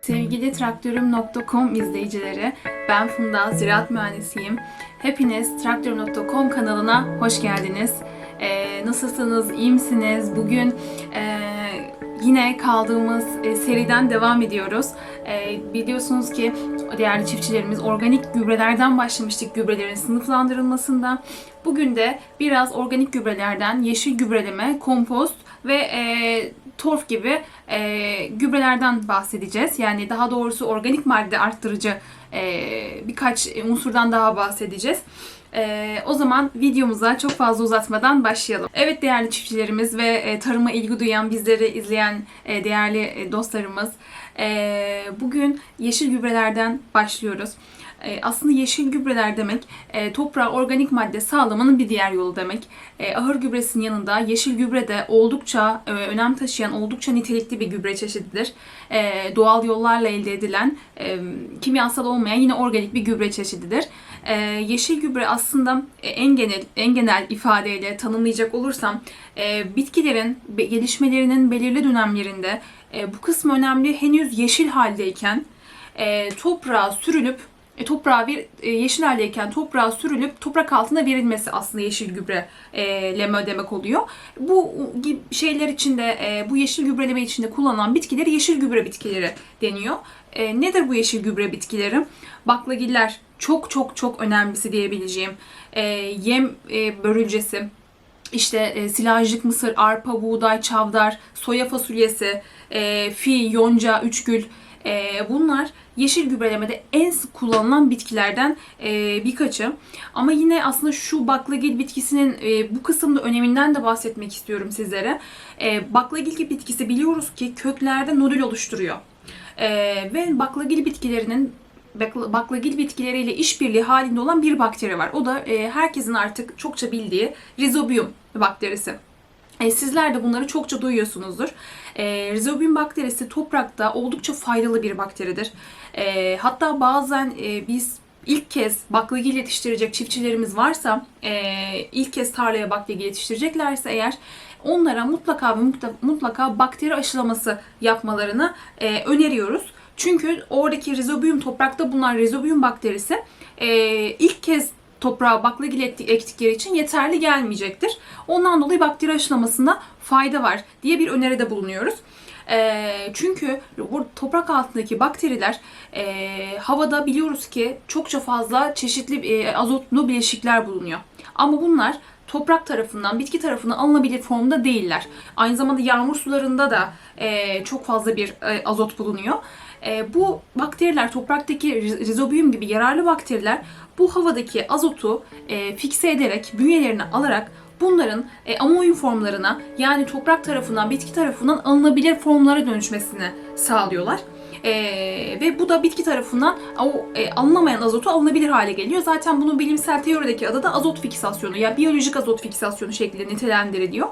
Sevgili traktörüm.com izleyicileri, ben Funda, ziraat mühendisiyim. Hepiniz traktörüm.com kanalına hoş geldiniz. Ee, nasılsınız, iyi misiniz? Bugün e, yine kaldığımız e, seriden devam ediyoruz. E, biliyorsunuz ki değerli çiftçilerimiz organik gübrelerden başlamıştık gübrelerin sınıflandırılmasında. Bugün de biraz organik gübrelerden yeşil gübreleme, kompost ve e, torf gibi e, gübrelerden bahsedeceğiz. Yani daha doğrusu organik madde arttırıcı e, birkaç unsurdan daha bahsedeceğiz. E, o zaman videomuza çok fazla uzatmadan başlayalım. Evet değerli çiftçilerimiz ve e, tarıma ilgi duyan, bizleri izleyen e, değerli e, dostlarımız. e, bugün yeşil gübrelerden başlıyoruz. E, aslında yeşil gübreler demek e, toprağa organik madde sağlamanın bir diğer yolu demek. E, ahır gübresinin yanında yeşil gübre de oldukça önem taşıyan, oldukça nitelikli bir gübre çeşididir. Doğal yollarla elde edilen, kimyasal olmayan yine organik bir gübre çeşididir. Yeşil gübre aslında en genel en genel ifadeyle tanımlayacak olursam bitkilerin gelişmelerinin belirli dönemlerinde bu kısmı önemli henüz yeşil haldeyken toprağa sürülüp e, toprağa bir e, yeşil haldeyken toprağa sürülüp toprak altına verilmesi aslında yeşil gübre e, demek oluyor. Bu şeyler içinde e, bu yeşil gübreleme içinde kullanılan bitkileri yeşil gübre bitkileri deniyor. E, nedir bu yeşil gübre bitkileri? Baklagiller çok çok çok önemlisi diyebileceğim. E, yem e, börülcesi, işte e, silajlık mısır, arpa, buğday, çavdar, soya fasulyesi, e, fi, yonca, üçgül e, bunlar yeşil gübrelemede en sık kullanılan bitkilerden e, birkaçı. Ama yine aslında şu baklagil bitkisinin e, bu kısımda öneminden de bahsetmek istiyorum sizlere. E, baklagil bitkisi biliyoruz ki köklerde nodül oluşturuyor. E, ve baklagil bitkilerinin bakla- baklagil bitkileriyle işbirliği halinde olan bir bakteri var. O da e, herkesin artık çokça bildiği Rhizobium bakterisi. E, sizler de bunları çokça duyuyorsunuzdur. E, Rhizobium bakterisi toprakta oldukça faydalı bir bakteridir. E, hatta bazen e, biz ilk kez baklagil yetiştirecek çiftçilerimiz varsa, e, ilk kez tarlaya baklagil yetiştireceklerse eğer onlara mutlaka, mutlaka bakteri aşılaması yapmalarını e, öneriyoruz. Çünkü oradaki rizobium toprakta bulunan rizobium bakterisi e, ilk kez toprağa baklagil ekti- ektikleri için yeterli gelmeyecektir. Ondan dolayı bakteri aşılamasında fayda var diye bir öneride bulunuyoruz. E, çünkü bu toprak altındaki bakteriler e, havada biliyoruz ki çokça fazla çeşitli e, azotlu bileşikler bulunuyor. Ama bunlar toprak tarafından, bitki tarafından alınabilir formda değiller. Aynı zamanda yağmur sularında da e, çok fazla bir azot bulunuyor. E, bu bakteriler, topraktaki riz- rizobium gibi yararlı bakteriler bu havadaki azotu e, fikse ederek, bünyelerine alarak bunların e, amonyum formlarına yani toprak tarafından, bitki tarafından alınabilir formlara dönüşmesini sağlıyorlar. Ee, ve bu da bitki tarafından o e, alınamayan azotu alınabilir hale geliyor. Zaten bunun bilimsel teorideki adı da azot fiksasyonu ya biyolojik azot fiksasyonu şeklinde nitelendiriliyor.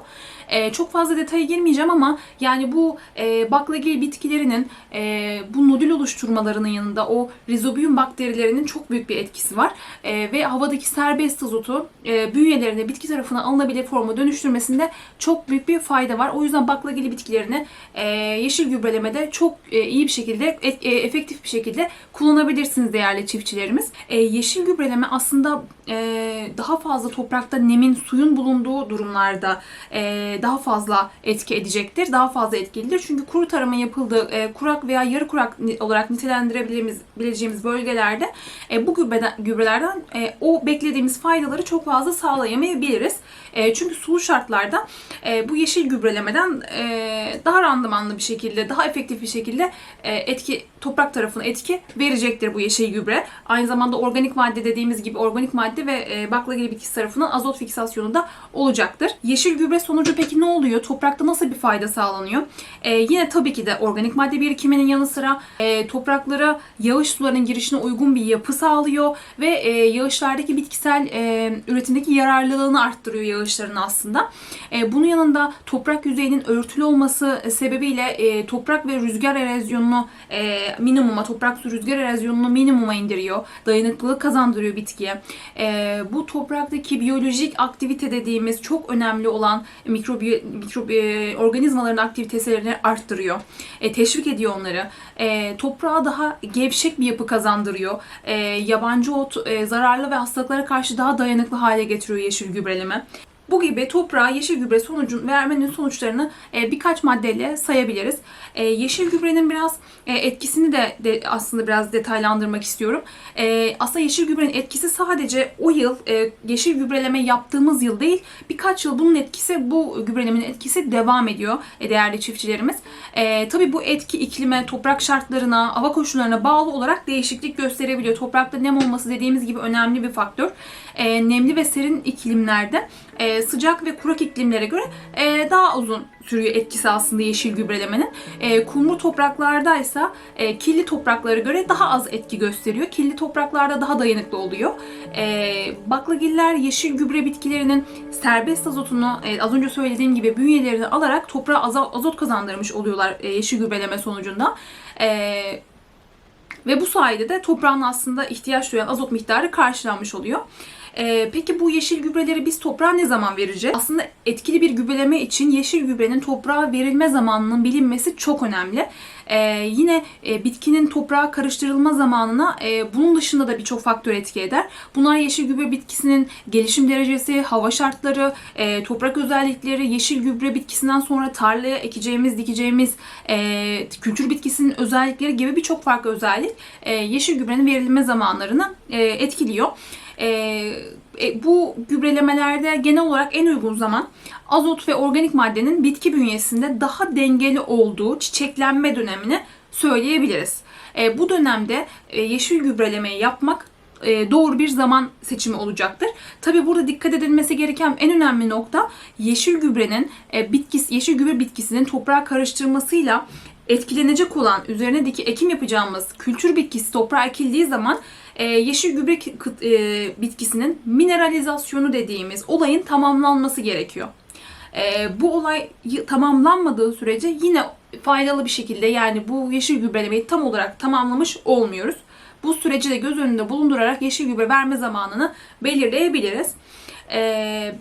Ee, çok fazla detaya girmeyeceğim ama yani bu e, baklagil bitkilerinin e, bu nodül oluşturmalarının yanında o rizobium bakterilerinin çok büyük bir etkisi var. E, ve havadaki serbest azotu e, bünyelerine bitki tarafından alınabilir forma dönüştürmesinde çok büyük bir fayda var. O yüzden baklagil bitkilerini e, yeşil gübrelemede çok e, iyi bir şekilde, et- e, efektif bir şekilde kullanabilirsiniz değerli çiftçilerimiz. E, yeşil gübreleme aslında e, daha fazla toprakta nemin, suyun bulunduğu durumlarda e, daha fazla etki edecektir. Daha fazla etkilidir. Çünkü kuru tarama yapıldığı e, kurak veya yarı kurak olarak nitelendirebileceğimiz bileceğimiz bölgelerde e, bu gübrelerden e, o beklediğimiz faydaları çok fazla sağlayamayabiliriz. E, çünkü sulu şartlarda e, bu yeşil gübrelemeden e, daha randımanlı bir şekilde, daha efektif bir şekilde e, etki toprak tarafına etki verecektir bu yeşil gübre. Aynı zamanda organik madde dediğimiz gibi organik madde ve e, baklagil bitkisi tarafından azot fiksasyonu da olacaktır. Yeşil gübre sonucu peki ne oluyor? Toprakta nasıl bir fayda sağlanıyor? E, yine tabii ki de organik madde birikiminin yanı sıra e, topraklara yağış sularının girişine uygun bir yapı sağlıyor ve e, yağışlardaki bitkisel e, üretimdeki yararlılığını arttırıyor yağışların aslında. E, bunun yanında toprak yüzeyinin örtülü olması sebebiyle e, toprak ve rüzgar erozyonunu e, minimuma, toprak su rüzgar erozyonunu minimuma indiriyor. Dayanıklılık kazandırıyor bitkiye. e, bu topraktaki biyolojik aktivite dediğimiz çok önemli olan mikrobi, mikrobi e, organizmaların aktivitelerini arttırıyor. E, teşvik ediyor onları. E, toprağa daha gevşek bir yapı kazandırıyor. E, yabancı ot e, zararlı ve hastalıklara karşı daha dayanıklı hale getiriyor yeşil gübreleme. Bu gibi toprağa yeşil gübre sonucun vermenin sonuçlarını e, birkaç maddeyle sayabiliriz. E, yeşil gübrenin biraz e, etkisini de, de aslında biraz detaylandırmak istiyorum. E, aslında yeşil gübrenin etkisi sadece o yıl e, yeşil gübreleme yaptığımız yıl değil, birkaç yıl bunun etkisi, bu gübrelemenin etkisi devam ediyor e, değerli çiftçilerimiz. E, tabii bu etki iklime, toprak şartlarına, hava koşullarına bağlı olarak değişiklik gösterebiliyor. Toprakta nem olması dediğimiz gibi önemli bir faktör. E, nemli ve serin iklimlerde e, sıcak ve kurak iklimlere göre e, daha uzun sürüyor etkisi aslında yeşil gübrelemenin. E, kumlu topraklardaysa e, kirli topraklara göre daha az etki gösteriyor. Kirli topraklarda daha dayanıklı oluyor. E, baklagiller yeşil gübre bitkilerinin serbest azotunu e, az önce söylediğim gibi bünyelerini alarak toprağa azo- azot kazandırmış oluyorlar e, yeşil gübreleme sonucunda. E, ve bu sayede de toprağın aslında ihtiyaç duyan azot miktarı karşılanmış oluyor. Ee, peki bu yeşil gübreleri biz toprağa ne zaman vereceğiz? Aslında etkili bir gübreleme için yeşil gübrenin toprağa verilme zamanının bilinmesi çok önemli. Ee, yine e, bitkinin toprağa karıştırılma zamanına e, bunun dışında da birçok faktör etki eder. Bunlar yeşil gübre bitkisinin gelişim derecesi, hava şartları, e, toprak özellikleri, yeşil gübre bitkisinden sonra tarlaya ekeceğimiz, dikeceğimiz e, kültür bitkisinin özellikleri gibi birçok farklı özellik e, yeşil gübrenin verilme zamanlarını e, etkiliyor. E, e, bu gübrelemelerde genel olarak en uygun zaman azot ve organik maddenin bitki bünyesinde daha dengeli olduğu çiçeklenme dönemini söyleyebiliriz. E, bu dönemde e, yeşil gübrelemeyi yapmak e, doğru bir zaman seçimi olacaktır. Tabi burada dikkat edilmesi gereken en önemli nokta yeşil gübrenin e, bitkisi, yeşil gübre bitkisinin toprağa karıştırmasıyla etkilenecek olan üzerine diki ekim yapacağımız kültür bitkisi toprağa ekildiği zaman e, yeşil gübre e, bitkisinin mineralizasyonu dediğimiz olayın tamamlanması gerekiyor. E, bu olay tamamlanmadığı sürece yine faydalı bir şekilde yani bu yeşil gübrelemeyi tam olarak tamamlamış olmuyoruz. Bu süreci de göz önünde bulundurarak yeşil gübre verme zamanını belirleyebiliriz. E,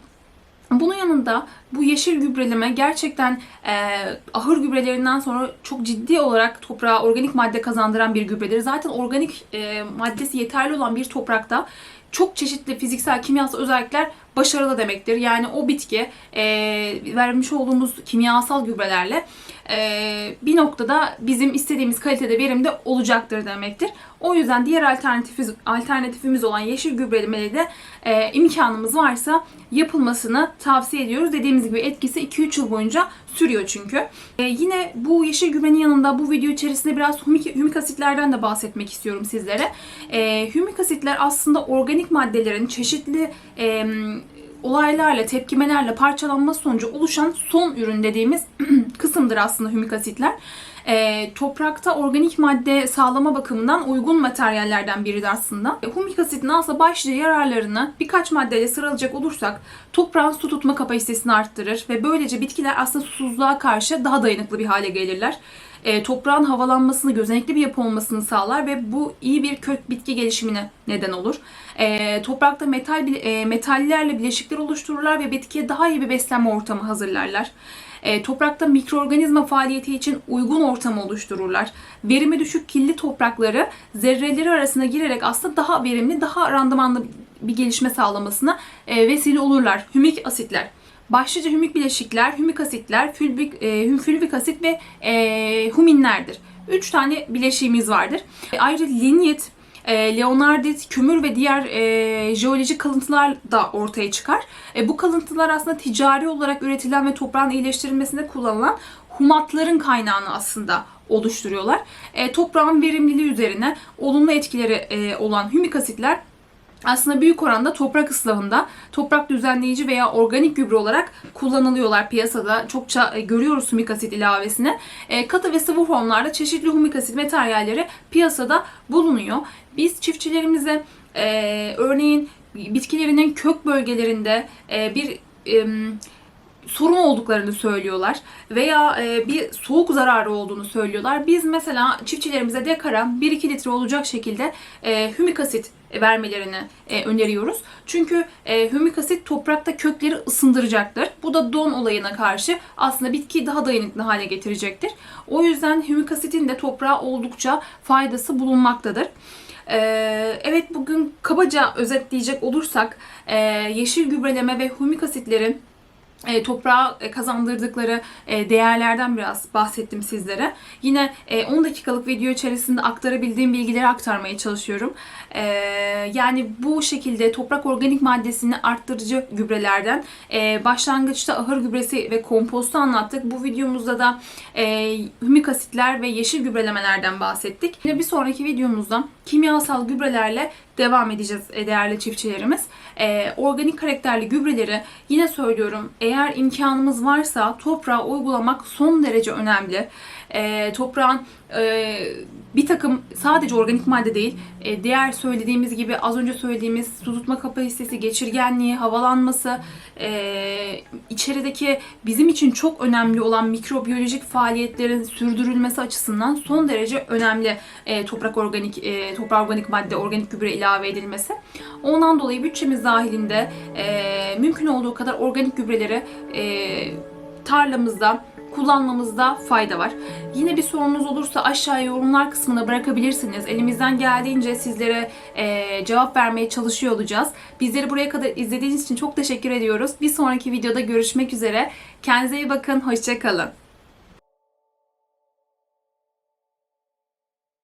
bunun yanında bu yeşil gübreleme gerçekten e, ahır gübrelerinden sonra çok ciddi olarak toprağa organik madde kazandıran bir gübredir. Zaten organik e, maddesi yeterli olan bir toprakta çok çeşitli fiziksel, kimyasal özellikler başarılı demektir. Yani o bitki e, vermiş olduğumuz kimyasal gübrelerle e, bir noktada bizim istediğimiz kalitede verimde olacaktır demektir. O yüzden diğer alternatifimiz, alternatifimiz olan yeşil gübrelemeyi de e, imkanımız varsa yapılmasını tavsiye ediyoruz. Dediğimiz gibi etkisi 2-3 yıl boyunca sürüyor çünkü. E, yine bu yeşil gübrenin yanında bu video içerisinde biraz hümik, hümik asitlerden de bahsetmek istiyorum sizlere. E, hümik asitler aslında organik maddelerin çeşitli e, olaylarla, tepkimelerle parçalanması sonucu oluşan son ürün dediğimiz kısımdır aslında hümik asitler. E, toprakta organik madde sağlama bakımından uygun materyallerden biridir aslında. E, Hümik asitin aslında başlıca yararlarını birkaç maddeyle sıralayacak olursak toprağın su tutma kapasitesini arttırır ve böylece bitkiler aslında susuzluğa karşı daha dayanıklı bir hale gelirler. E, toprağın havalanmasını, gözenekli bir yapı olmasını sağlar ve bu iyi bir kök bitki gelişimine neden olur. E, toprakta metal e, metallerle bileşikler oluştururlar ve bitkiye daha iyi bir beslenme ortamı hazırlarlar. E, toprakta mikroorganizma faaliyeti için uygun ortamı oluştururlar. Verimi düşük kirli toprakları zerreleri arasına girerek aslında daha verimli, daha randımanlı bir gelişme sağlamasına e, vesile olurlar. Hümik asitler. Başlıca hümik bileşikler, hümik asitler, fülvik, e, fülvik asit ve e, huminlerdir. Üç tane bileşiğimiz vardır. E, ayrıca linyit, e, leonardit, kömür ve diğer e, jeolojik kalıntılar da ortaya çıkar. E, bu kalıntılar aslında ticari olarak üretilen ve toprağın iyileştirilmesinde kullanılan humatların kaynağını aslında oluşturuyorlar. E, toprağın verimliliği üzerine olumlu etkileri e, olan hümik asitler aslında büyük oranda toprak ıslahında, toprak düzenleyici veya organik gübre olarak kullanılıyorlar piyasada. Çokça e, görüyoruz humik asit ilavesini. E, katı ve sıvı formlarda çeşitli humik asit materyalleri piyasada bulunuyor. Biz çiftçilerimize e, örneğin bitkilerinin kök bölgelerinde e, bir sorun olduklarını söylüyorlar veya e, bir soğuk zararı olduğunu söylüyorlar. Biz mesela çiftçilerimize dekara 1-2 litre olacak şekilde e, hümik asit vermelerini e, öneriyoruz. Çünkü e, hümik asit toprakta kökleri ısındıracaktır. Bu da don olayına karşı aslında bitkiyi daha dayanıklı hale getirecektir. O yüzden hümik asitin de toprağa oldukça faydası bulunmaktadır. Ee, evet bugün kabaca özetleyecek olursak e, yeşil gübreleme ve hümik asitlerin e, toprağa e, kazandırdıkları e, değerlerden biraz bahsettim sizlere. Yine e, 10 dakikalık video içerisinde aktarabildiğim bilgileri aktarmaya çalışıyorum. E, yani bu şekilde toprak organik maddesini arttırıcı gübrelerden e, başlangıçta ahır gübresi ve kompostu anlattık. Bu videomuzda da e, hümik asitler ve yeşil gübrelemelerden bahsettik. Yine bir sonraki videomuzda kimyasal gübrelerle devam edeceğiz e, değerli çiftçilerimiz. E, organik karakterli gübreleri yine söylüyorum eğer imkanımız varsa toprağa uygulamak son derece önemli. E, toprağın e, bir takım sadece organik madde değil, e, diğer söylediğimiz gibi az önce söylediğimiz su tutma kapasitesi, geçirgenliği, havalanması, e, içerideki bizim için çok önemli olan mikrobiyolojik faaliyetlerin sürdürülmesi açısından son derece önemli e, toprak organik e, toprak organik madde, organik gübre ilave edilmesi. Ondan dolayı bütçemiz dahilinde e, mümkün olduğu kadar organik gübreleri e, tarlamızda kullanmamızda fayda var. Yine bir sorunuz olursa aşağıya yorumlar kısmına bırakabilirsiniz. Elimizden geldiğince sizlere e, cevap vermeye çalışıyor olacağız. Bizleri buraya kadar izlediğiniz için çok teşekkür ediyoruz. Bir sonraki videoda görüşmek üzere. Kendinize iyi bakın. Hoşçakalın.